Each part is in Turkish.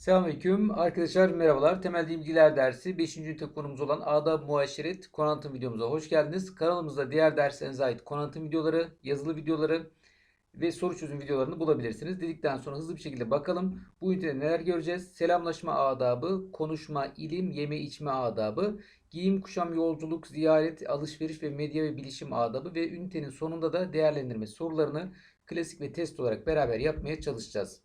Selamünaleyküm. Arkadaşlar merhabalar. Temel Bilgiler dersi 5. ünite konumuz olan Adab Muaşeret Konantum videomuza hoş geldiniz. Kanalımızda diğer derslerinize ait konantum videoları, yazılı videoları ve soru çözüm videolarını bulabilirsiniz. Dedikten sonra hızlı bir şekilde bakalım. Bu ünitede neler göreceğiz? Selamlaşma adabı, konuşma, ilim, yeme içme adabı, giyim, kuşam, yolculuk, ziyaret, alışveriş ve medya ve bilişim adabı ve ünitenin sonunda da değerlendirme sorularını klasik ve test olarak beraber yapmaya çalışacağız.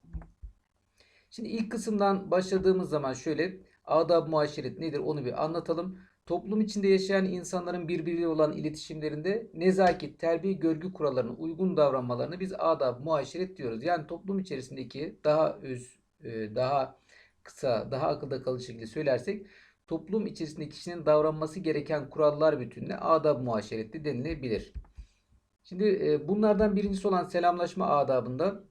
Şimdi ilk kısımdan başladığımız zaman şöyle adab muaşeret nedir onu bir anlatalım. Toplum içinde yaşayan insanların birbiriyle olan iletişimlerinde nezaket, terbiye, görgü kurallarına uygun davranmalarını biz adab muaşeret diyoruz. Yani toplum içerisindeki daha öz, e, daha kısa, daha akılda kalıcı şekilde söylersek toplum içerisinde kişinin davranması gereken kurallar bütününe adab muaşeretli denilebilir. Şimdi e, bunlardan birincisi olan selamlaşma adabında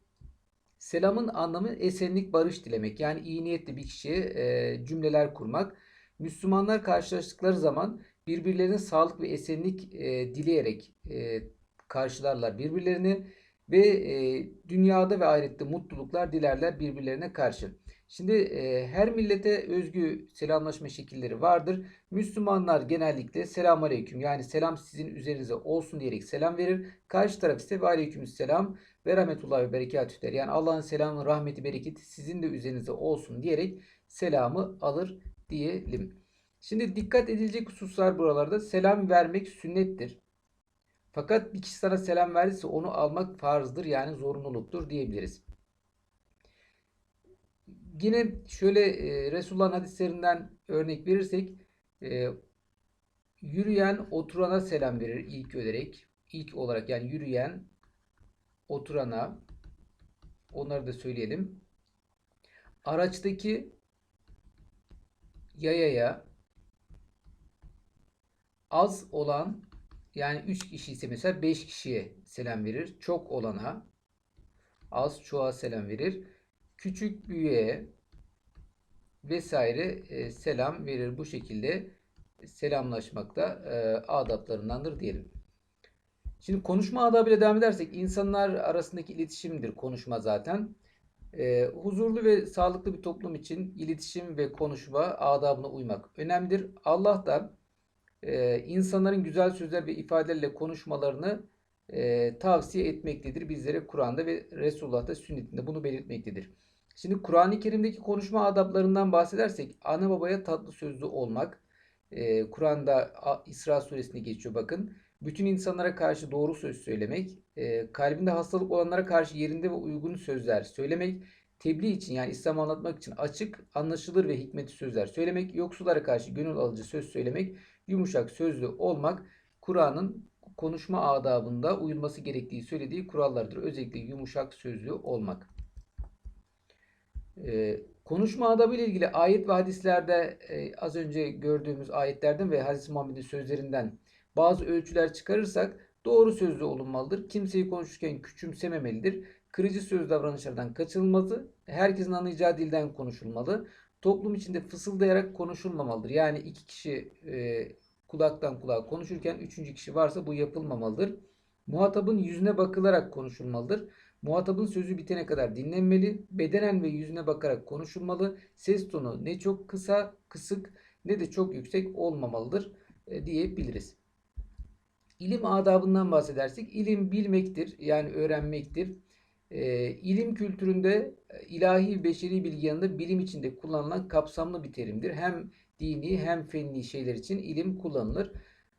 Selamın anlamı esenlik, barış dilemek. Yani iyi niyetli bir kişiye e, cümleler kurmak. Müslümanlar karşılaştıkları zaman birbirlerine sağlık ve esenlik e, dileyerek e, karşılarlar birbirlerini ve e, dünyada ve ahirette mutluluklar dilerler birbirlerine karşı. Şimdi e, her millete özgü selamlaşma şekilleri vardır. Müslümanlar genellikle selam aleyküm yani selam sizin üzerinize olsun diyerek selam verir. Karşı taraf ise ve aleyküm selam ve rahmetullah ve berekatü der. Yani Allah'ın selamı, rahmeti, bereketi sizin de üzerinize olsun diyerek selamı alır diyelim. Şimdi dikkat edilecek hususlar buralarda selam vermek sünnettir. Fakat bir kişi sana selam verdiyse onu almak farzdır yani zorunluluktur diyebiliriz. Yine şöyle e, Resulullah'ın hadislerinden örnek verirsek e, yürüyen oturana selam verir ilk öderek. İlk olarak yani yürüyen oturana onları da söyleyelim. Araçtaki yayaya az olan yani 3 kişi ise mesela 5 kişiye selam verir. Çok olana az çoğa selam verir. Küçük büyüğe vesaire e, selam verir. Bu şekilde selamlaşmak da e, adaplarındandır diyelim. Şimdi konuşma adabıyla devam edersek insanlar arasındaki iletişimdir konuşma zaten. E, huzurlu ve sağlıklı bir toplum için iletişim ve konuşma adabına uymak önemlidir. Allah da e, insanların güzel sözler ve ifadelerle konuşmalarını e, tavsiye etmektedir bizlere Kur'an'da ve Resulullah'ta sünnetinde bunu belirtmektedir. Şimdi Kur'an-ı Kerim'deki konuşma adaplarından bahsedersek ana babaya tatlı sözlü olmak. E, Kur'an'da İsra suresinde geçiyor bakın. Bütün insanlara karşı doğru söz söylemek, e, kalbinde hastalık olanlara karşı yerinde ve uygun sözler söylemek, tebliğ için yani İslam anlatmak için açık, anlaşılır ve hikmetli sözler söylemek, yoksullara karşı gönül alıcı söz söylemek, yumuşak sözlü olmak Kur'an'ın konuşma adabında uyulması gerektiği söylediği kurallardır. Özellikle yumuşak sözlü olmak. Ee, konuşma adabı ile ilgili ayet ve hadislerde e, az önce gördüğümüz ayetlerden ve Hazreti Muhammed'in sözlerinden bazı ölçüler çıkarırsak doğru sözlü olunmalıdır. Kimseyi konuşurken küçümsememelidir. Kırıcı söz davranışlardan kaçınılmalı. Herkesin anlayacağı dilden konuşulmalı. Toplum içinde fısıldayarak konuşulmamalıdır. Yani iki kişi e, kulaktan kulağa konuşurken üçüncü kişi varsa bu yapılmamalıdır. Muhatabın yüzüne bakılarak konuşulmalıdır. Muhatabın sözü bitene kadar dinlenmeli. Bedenen ve yüzüne bakarak konuşulmalı. Ses tonu ne çok kısa, kısık ne de çok yüksek olmamalıdır e, diyebiliriz. İlim adabından bahsedersek ilim bilmektir yani öğrenmektir. E, ilim kültüründe e, ilahi beşeri bilgi yanında bilim içinde kullanılan kapsamlı bir terimdir. Hem dini hem fenni şeyler için ilim kullanılır.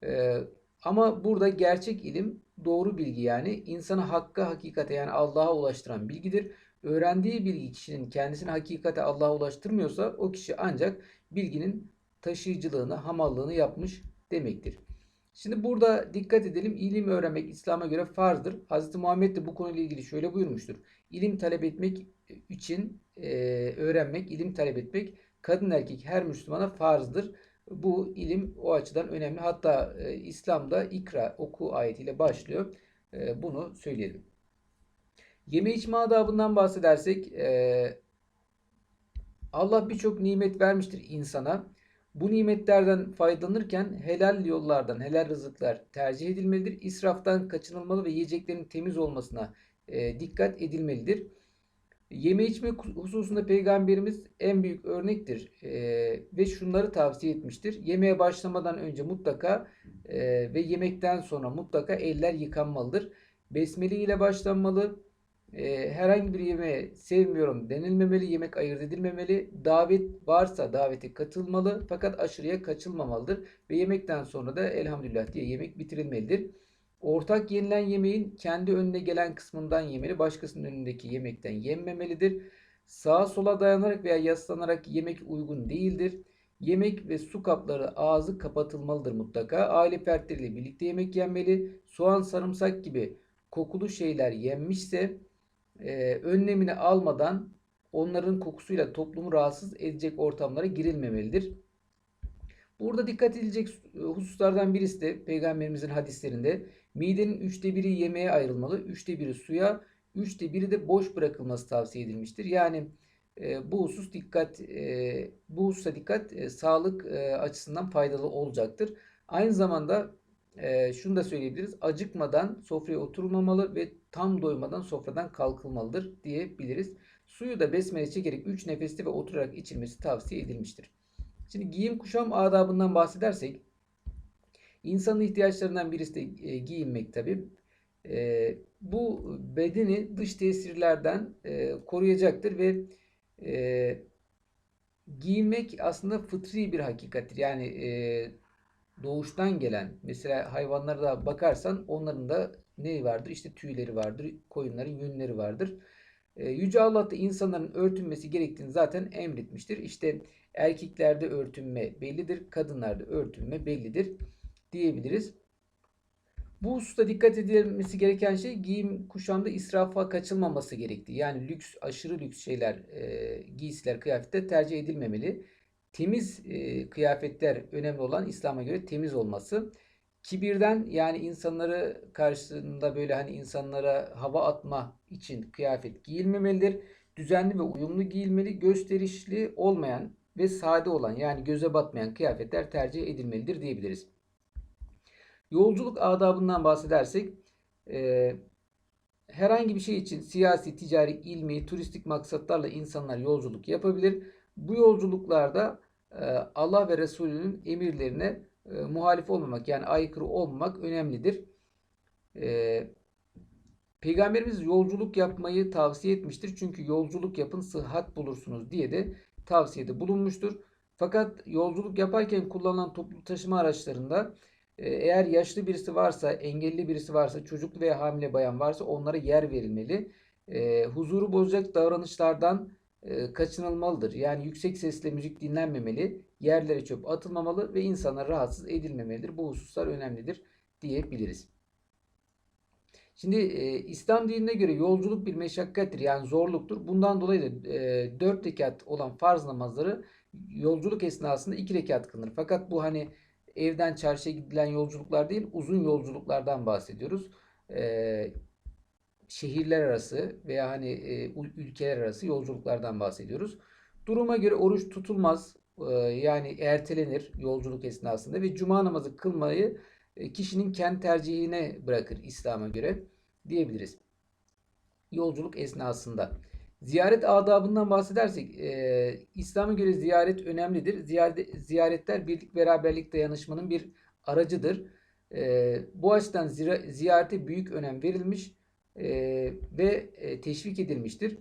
E, ama burada gerçek ilim doğru bilgi yani insanı hakka hakikate yani Allah'a ulaştıran bilgidir. Öğrendiği bilgi kişinin kendisini hakikate Allah'a ulaştırmıyorsa o kişi ancak bilginin taşıyıcılığını, hamallığını yapmış demektir. Şimdi burada dikkat edelim. İlim öğrenmek İslam'a göre farzdır. Hz. Muhammed de bu konuyla ilgili şöyle buyurmuştur. İlim talep etmek için e, öğrenmek, ilim talep etmek kadın erkek her Müslümana farzdır. Bu ilim o açıdan önemli. Hatta e, İslam'da ikra oku ayetiyle başlıyor. E, bunu söyleyelim. Yeme içme adabından bahsedersek Allah birçok nimet vermiştir insana. Bu nimetlerden faydalanırken helal yollardan, helal rızıklar tercih edilmelidir. İsraftan kaçınılmalı ve yiyeceklerin temiz olmasına e, dikkat edilmelidir. Yeme içme hususunda peygamberimiz en büyük örnektir Ee, ve şunları tavsiye etmiştir. Yemeğe başlamadan önce mutlaka e, ve yemekten sonra mutlaka eller yıkanmalıdır. Besmele ile başlanmalı. Ee, herhangi bir yemeğe sevmiyorum denilmemeli, yemek ayırt edilmemeli. Davet varsa davete katılmalı fakat aşırıya kaçılmamalıdır. Ve yemekten sonra da elhamdülillah diye yemek bitirilmelidir. Ortak yenilen yemeğin kendi önüne gelen kısmından yemeli, başkasının önündeki yemekten yenmemelidir. Sağa sola dayanarak veya yaslanarak yemek uygun değildir. Yemek ve su kapları ağzı kapatılmalıdır mutlaka. Aile fertleriyle birlikte yemek yenmeli. Soğan, sarımsak gibi kokulu şeyler yenmişse e, önlemini almadan onların kokusuyla toplumu rahatsız edecek ortamlara girilmemelidir. Burada dikkat edilecek hususlardan birisi de peygamberimizin hadislerinde midenin üçte biri yemeğe ayrılmalı, üçte biri suya, üçte biri de boş bırakılması tavsiye edilmiştir. Yani e, bu husus dikkat e, bu hususa dikkat e, sağlık e, açısından faydalı olacaktır. Aynı zamanda e, şunu da söyleyebiliriz. Acıkmadan sofraya oturulmamalı ve tam doymadan sofradan kalkılmalıdır diyebiliriz. Suyu da besmele çekerek 3 nefesli ve oturarak içilmesi tavsiye edilmiştir. Şimdi giyim kuşam adabından bahsedersek insanın ihtiyaçlarından birisi de e, giyinmek tabi. E, bu bedeni dış tesirlerden e, koruyacaktır ve e, giyinmek aslında fıtri bir hakikattir. Yani e, doğuştan gelen mesela hayvanlara da bakarsan onların da ne vardır? İşte tüyleri vardır, koyunların yünleri vardır. E, Yüce Allah da insanların örtünmesi gerektiğini zaten emretmiştir. İşte erkeklerde örtünme bellidir, kadınlarda örtünme bellidir diyebiliriz. Bu hususta dikkat edilmesi gereken şey giyim kuşamda israfa kaçılmaması gerektiği. Yani lüks, aşırı lüks şeyler, e, giysiler, kıyafetler tercih edilmemeli. Temiz e, kıyafetler önemli olan İslam'a göre temiz olması. Kibirden yani insanları karşısında böyle hani insanlara hava atma için kıyafet giyilmemelidir. Düzenli ve uyumlu giyilmeli, gösterişli olmayan ve sade olan yani göze batmayan kıyafetler tercih edilmelidir diyebiliriz. Yolculuk adabından bahsedersek e, herhangi bir şey için siyasi, ticari, ilmi, turistik maksatlarla insanlar yolculuk yapabilir. Bu yolculuklarda Allah ve Resulünün emirlerine e, muhalif olmamak yani aykırı olmamak önemlidir. E, Peygamberimiz yolculuk yapmayı tavsiye etmiştir. Çünkü yolculuk yapın sıhhat bulursunuz diye de tavsiyede bulunmuştur. Fakat yolculuk yaparken kullanılan toplu taşıma araçlarında e, eğer yaşlı birisi varsa, engelli birisi varsa, çocuklu veya hamile bayan varsa onlara yer verilmeli. E, huzuru bozacak davranışlardan e, kaçınılmalıdır. Yani yüksek sesle müzik dinlenmemeli, yerlere çöp atılmamalı ve insanlar rahatsız edilmemelidir. Bu hususlar önemlidir diyebiliriz. Şimdi e, İslam dinine göre yolculuk bir meşakkattir yani zorluktur. Bundan dolayı da e, 4 rekat olan farz namazları yolculuk esnasında 2 rekat kılınır. Fakat bu hani evden çarşıya gidilen yolculuklar değil uzun yolculuklardan bahsediyoruz. E, şehirler arası veya hani e, ülkeler arası yolculuklardan bahsediyoruz. Duruma göre oruç tutulmaz. E, yani ertelenir yolculuk esnasında ve cuma namazı kılmayı e, kişinin kendi tercihine bırakır İslam'a göre diyebiliriz. Yolculuk esnasında. Ziyaret adabından bahsedersek e, İslam'a göre ziyaret önemlidir. Ziyaret, ziyaretler birlik beraberlik dayanışmanın bir aracıdır. E, bu açıdan ziyarete büyük önem verilmiş e, ve e, teşvik edilmiştir.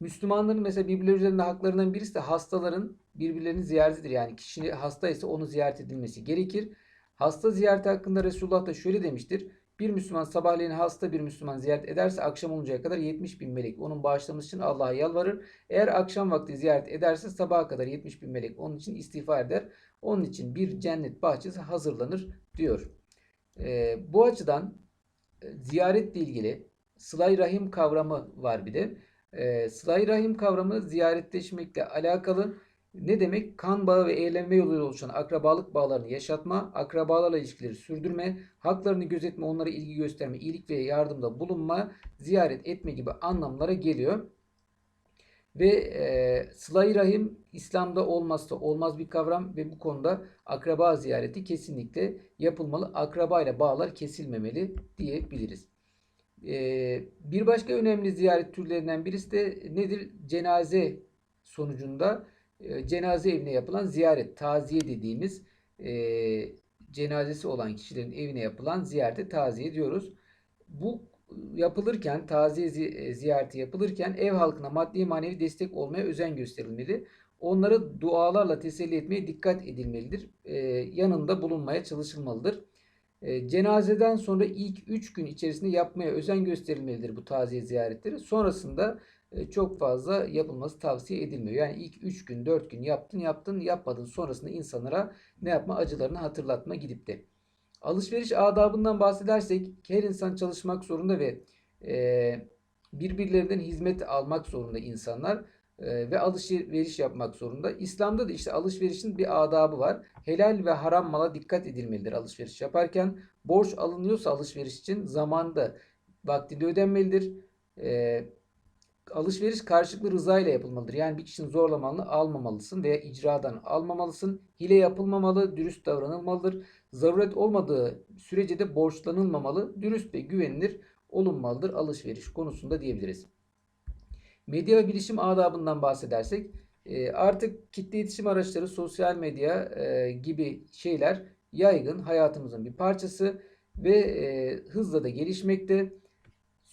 Müslümanların mesela birbirleri üzerinde haklarından birisi de hastaların birbirlerini ziyaretidir. Yani kişi hasta ise onu ziyaret edilmesi gerekir. Hasta ziyareti hakkında Resulullah da şöyle demiştir. Bir Müslüman sabahleyin hasta bir Müslüman ziyaret ederse akşam oluncaya kadar 70 bin melek onun bağışlaması için Allah'a yalvarır. Eğer akşam vakti ziyaret ederse sabaha kadar 70 bin melek onun için istiğfar eder. Onun için bir cennet bahçesi hazırlanır diyor. Ee, bu açıdan ziyaretle ilgili sılay rahim kavramı var bir de. Ee, sılay rahim kavramı ziyaretleşmekle alakalı ne demek? Kan bağı ve eğlenme yoluyla oluşan akrabalık bağlarını yaşatma, akrabalarla ilişkileri sürdürme, haklarını gözetme, onlara ilgi gösterme, iyilik ve yardımda bulunma, ziyaret etme gibi anlamlara geliyor. Ve e, sıla rahim İslam'da olmazsa olmaz bir kavram ve bu konuda akraba ziyareti kesinlikle yapılmalı. Akraba ile bağlar kesilmemeli diyebiliriz. Ee, bir başka önemli ziyaret türlerinden birisi de nedir? Cenaze sonucunda e, cenaze evine yapılan ziyaret, taziye dediğimiz e, cenazesi olan kişilerin evine yapılan ziyarete taziye diyoruz. Bu yapılırken, taziye zi- e, ziyareti yapılırken ev halkına maddi manevi destek olmaya özen gösterilmeli. Onları dualarla teselli etmeye dikkat edilmelidir. E, yanında bulunmaya çalışılmalıdır. E, cenazeden sonra ilk 3 gün içerisinde yapmaya özen gösterilmelidir bu taziye ziyaretleri. Sonrasında e, çok fazla yapılması tavsiye edilmiyor. Yani ilk 3 gün 4 gün yaptın yaptın yapmadın sonrasında insanlara ne yapma acılarını hatırlatma gidip de. Alışveriş adabından bahsedersek her insan çalışmak zorunda ve e, birbirlerinden hizmet almak zorunda insanlar e, ve alışveriş yapmak zorunda. İslam'da da işte alışverişin bir adabı var. Helal ve haram mala dikkat edilmelidir alışveriş yaparken. Borç alınıyorsa alışveriş için zamanda vaktinde ödenmelidir. E, alışveriş karşılıklı rıza ile yapılmalıdır. Yani bir kişinin zorlamalını almamalısın veya icradan almamalısın. Hile yapılmamalı, dürüst davranılmalıdır. Zaruret olmadığı sürece de borçlanılmamalı, dürüst ve güvenilir olunmalıdır alışveriş konusunda diyebiliriz. Medya ve bilişim adabından bahsedersek e, artık kitle iletişim araçları, sosyal medya e, gibi şeyler yaygın hayatımızın bir parçası ve e, hızla da gelişmekte.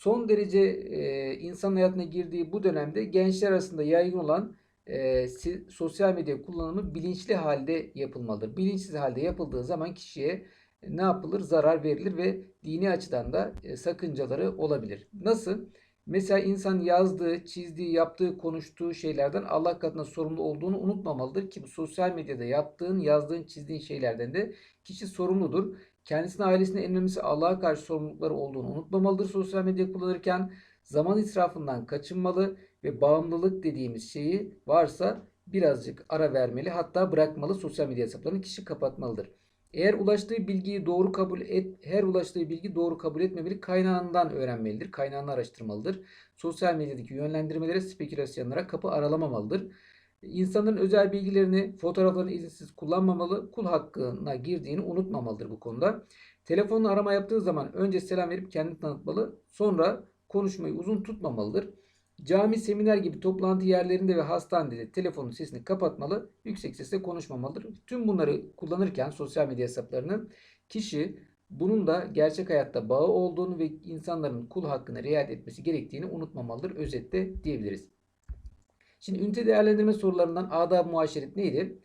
Son derece e, insan hayatına girdiği bu dönemde gençler arasında yaygın olan e, sosyal medya kullanımı bilinçli halde yapılmalıdır. Bilinçsiz halde yapıldığı zaman kişiye ne yapılır? Zarar verilir ve dini açıdan da e, sakıncaları olabilir. Nasıl? Mesela insan yazdığı, çizdiği, yaptığı, konuştuğu şeylerden Allah katında sorumlu olduğunu unutmamalıdır ki bu sosyal medyada yaptığın, yazdığın, çizdiğin şeylerden de kişi sorumludur. Kendisine, ailesine en önemlisi Allah'a karşı sorumlulukları olduğunu unutmamalıdır sosyal medya kullanırken. Zaman israfından kaçınmalı ve bağımlılık dediğimiz şeyi varsa birazcık ara vermeli hatta bırakmalı sosyal medya hesaplarını kişi kapatmalıdır. Eğer ulaştığı bilgiyi doğru kabul et, her ulaştığı bilgi doğru kabul etmemeli, kaynağından öğrenmelidir, kaynağını araştırmalıdır. Sosyal medyadaki yönlendirmelere, spekülasyonlara kapı aralamamalıdır. İnsanların özel bilgilerini, fotoğraflarını izinsiz kullanmamalı, kul hakkına girdiğini unutmamalıdır bu konuda. Telefonla arama yaptığı zaman önce selam verip kendini tanıtmalı, sonra konuşmayı uzun tutmamalıdır. Cami, seminer gibi toplantı yerlerinde ve hastanede de telefonun sesini kapatmalı, yüksek sesle konuşmamalıdır. Tüm bunları kullanırken sosyal medya hesaplarını kişi bunun da gerçek hayatta bağı olduğunu ve insanların kul hakkına riayet etmesi gerektiğini unutmamalıdır. Özetle diyebiliriz. Şimdi ünite değerlendirme sorularından adab-ı muaşeret neydi?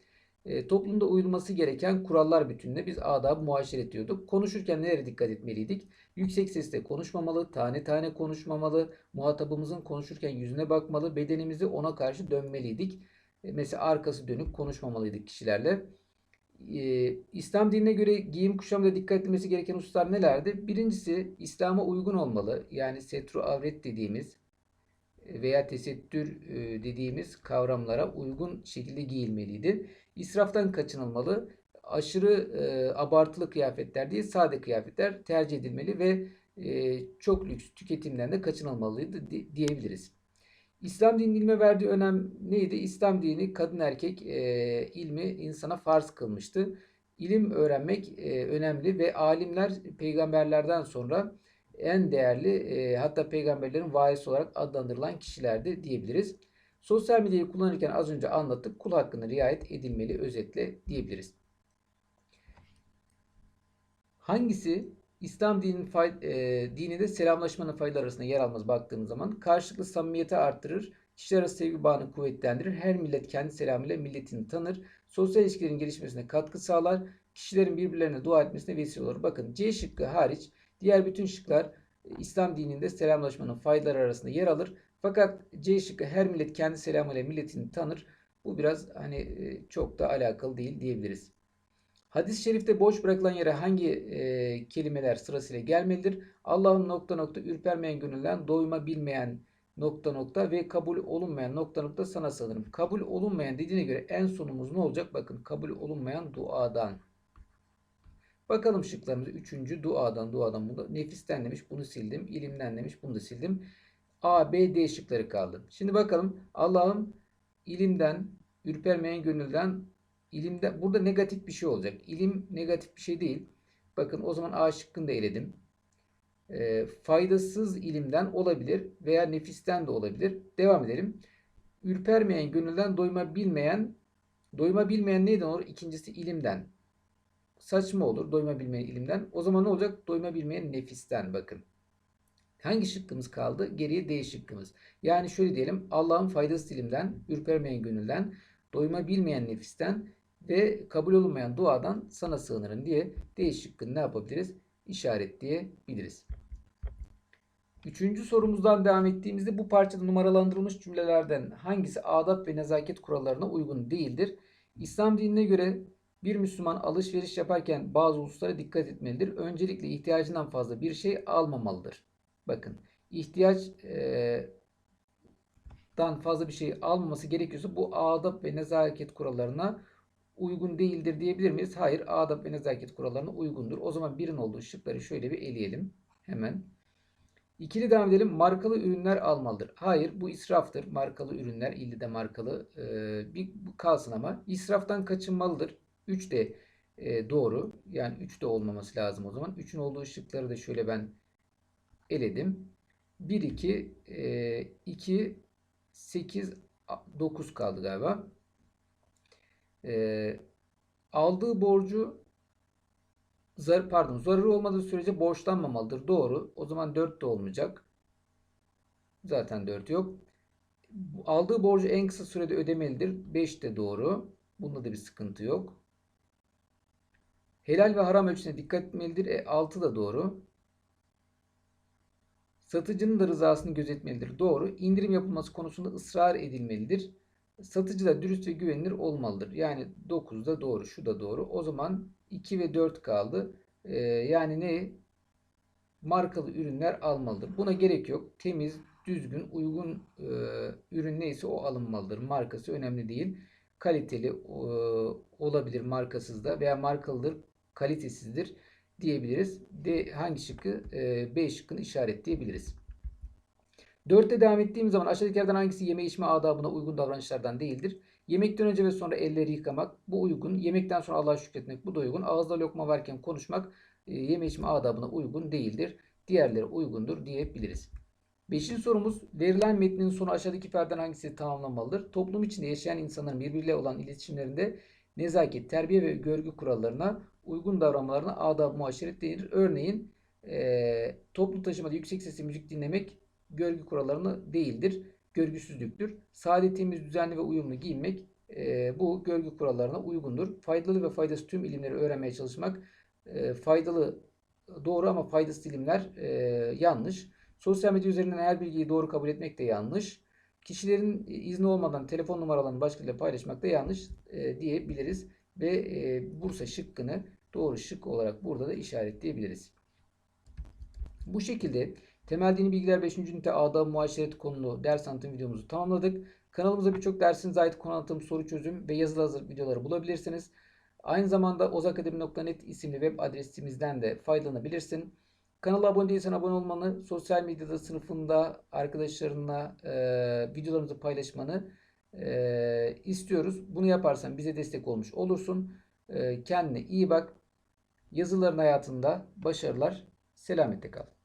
E, toplumda uyulması gereken kurallar bütününe biz adab-ı muaşeret diyorduk. Konuşurken nelere dikkat etmeliydik? Yüksek sesle konuşmamalı, tane tane konuşmamalı, muhatabımızın konuşurken yüzüne bakmalı, bedenimizi ona karşı dönmeliydik. E, mesela arkası dönük konuşmamalıydık kişilerle. E, İslam dinine göre giyim kuşamda dikkat edilmesi gereken hususlar nelerdi? Birincisi İslam'a uygun olmalı. Yani setru avret dediğimiz veya tesettür e, dediğimiz kavramlara uygun şekilde giyilmeliydi. İsraftan kaçınılmalı. Aşırı e, abartılı kıyafetler değil, sade kıyafetler tercih edilmeli ve e, çok lüks tüketimden de kaçınılmalıydı di- diyebiliriz. İslam dininin ilme verdiği önem neydi? İslam dini kadın erkek ilmi insana farz kılmıştı. İlim öğrenmek önemli ve alimler peygamberlerden sonra en değerli e, hatta peygamberlerin varis olarak adlandırılan kişilerdi diyebiliriz. Sosyal medyayı kullanırken az önce anlattık. Kul hakkına riayet edilmeli özetle diyebiliriz. Hangisi İslam dininin fay, e, dininde selamlaşmanın faydaları arasında yer almaz baktığımız zaman karşılıklı samimiyeti arttırır, kişiler arası sevgi bağını kuvvetlendirir, her millet kendi selamıyla milletini tanır, sosyal ilişkilerin gelişmesine katkı sağlar, kişilerin birbirlerine dua etmesine vesile olur. Bakın C şıkkı hariç diğer bütün şıklar e, İslam dininde selamlaşmanın faydaları arasında yer alır. Fakat C şıkkı her millet kendi selamıyla milletini tanır. Bu biraz hani e, çok da alakalı değil diyebiliriz. Hadis-i şerifte boş bırakılan yere hangi e, kelimeler sırasıyla gelmelidir? Allah'ın nokta nokta ürpermeyen gönülden doyma bilmeyen nokta nokta ve kabul olunmayan nokta nokta sana sanırım. Kabul olunmayan dediğine göre en sonumuz ne olacak? Bakın kabul olunmayan duadan. Bakalım şıklarımıza. Üçüncü duadan. Duadan bunu nefisten demiş. Bunu sildim. İlimden demiş. Bunu da sildim. A, B, D şıkları kaldı. Şimdi bakalım. Allah'ım ilimden, ürpermeyen gönülden, ilimde burada negatif bir şey olacak. İlim negatif bir şey değil. Bakın o zaman A şıkkını da eledim. E, faydasız ilimden olabilir veya nefisten de olabilir. Devam edelim. Ürpermeyen gönülden doyma bilmeyen doyma bilmeyen neyden olur? İkincisi ilimden. Saçma olur doyma bilmeyen ilimden. O zaman ne olacak? Doyma bilmeyen nefisten bakın. Hangi şıkkımız kaldı? Geriye D şıkkımız. Yani şöyle diyelim. Allah'ın faydasız ilimden, ürpermeyen gönülden, doyma bilmeyen nefisten ve kabul olunmayan duadan sana sığınırım diye D şıkkını ne yapabiliriz? İşaretleyebiliriz. Üçüncü sorumuzdan devam ettiğimizde bu parçada numaralandırılmış cümlelerden hangisi adab ve nezaket kurallarına uygun değildir? İslam dinine göre bir Müslüman alışveriş yaparken bazı hususlara dikkat etmelidir. Öncelikle ihtiyacından fazla bir şey almamalıdır. Bakın ihtiyaçtan fazla bir şey almaması gerekiyorsa bu adab ve nezaket kurallarına uygun değildir diyebilir miyiz? Hayır adab ve nezaket kurallarına uygundur. O zaman birin olduğu şıkları şöyle bir eleyelim. Hemen. İkili devam edelim. Markalı ürünler almalıdır. Hayır bu israftır. Markalı ürünler illi de markalı e, bir kalsın ama israftan kaçınmalıdır. 3 de e, doğru. Yani 3 de olmaması lazım o zaman. 3'ün olduğu şıkları da şöyle ben eledim. 1 2 e, 2 8 9 kaldı galiba. E, aldığı borcu zar pardon zararı olmadığı sürece borçlanmamalıdır. Doğru. O zaman 4 de olmayacak. Zaten 4 yok. Aldığı borcu en kısa sürede ödemelidir. 5 de doğru. Bunda da bir sıkıntı yok. Helal ve haram ölçüsüne dikkat etmelidir. E, 6 da doğru. Satıcının da rızasını gözetmelidir. Doğru. İndirim yapılması konusunda ısrar edilmelidir. Satıcı da dürüst ve güvenilir olmalıdır. Yani 9 da doğru. Şu da doğru. O zaman 2 ve 4 kaldı. Ee, yani ne? Markalı ürünler almalıdır. Buna gerek yok. Temiz, düzgün, uygun e, ürün neyse o alınmalıdır. Markası önemli değil. Kaliteli e, olabilir markasız da veya markalıdır, kalitesizdir diyebiliriz. D hangi şıkkı? E, B şıkkını işaretleyebiliriz. Dörtte devam ettiğim zaman aşağıdakilerden hangisi yeme içme adabına uygun davranışlardan değildir? Yemekten önce ve sonra elleri yıkamak bu uygun. Yemekten sonra Allah'a şükretmek bu da uygun. Ağızda lokma varken konuşmak e, yeme içme adabına uygun değildir. Diğerleri uygundur diyebiliriz. Beşinci sorumuz verilen metnin sonu aşağıdaki ifadelerden hangisi tamamlanmalıdır? Toplum içinde yaşayan insanların birbiriyle olan iletişimlerinde nezaket, terbiye ve görgü kurallarına uygun davranmalarına adab muaşeret denir. Örneğin e, toplu taşımada yüksek sesli müzik dinlemek görgü kurallarına değildir. Görgüsüzlüktür. Sade, temiz, düzenli ve uyumlu giyinmek e, bu görgü kurallarına uygundur. Faydalı ve faydası tüm ilimleri öğrenmeye çalışmak e, faydalı doğru ama faydasız ilimler e, yanlış. Sosyal medya üzerinden her bilgiyi doğru kabul etmek de yanlış. Kişilerin izni olmadan telefon numaralarını başkalarıyla paylaşmak da yanlış e, diyebiliriz. Ve e, Bursa şıkkını doğru şık olarak burada da işaretleyebiliriz. Bu şekilde temel dini bilgiler 5. ünite adab muaşeret konulu ders anlatım videomuzu tamamladık. Kanalımızda birçok dersinize ait konu anlatım, soru çözüm ve yazılı hazır videoları bulabilirsiniz. Aynı zamanda ozakademi.net isimli web adresimizden de faydalanabilirsin. Kanala abone değilsen abone olmanı, sosyal medyada sınıfında arkadaşlarınla e, videolarımızı paylaşmanı e, istiyoruz. Bunu yaparsan bize destek olmuş olursun. E, kendine iyi bak. Yazıların hayatında başarılar. Selametle kal.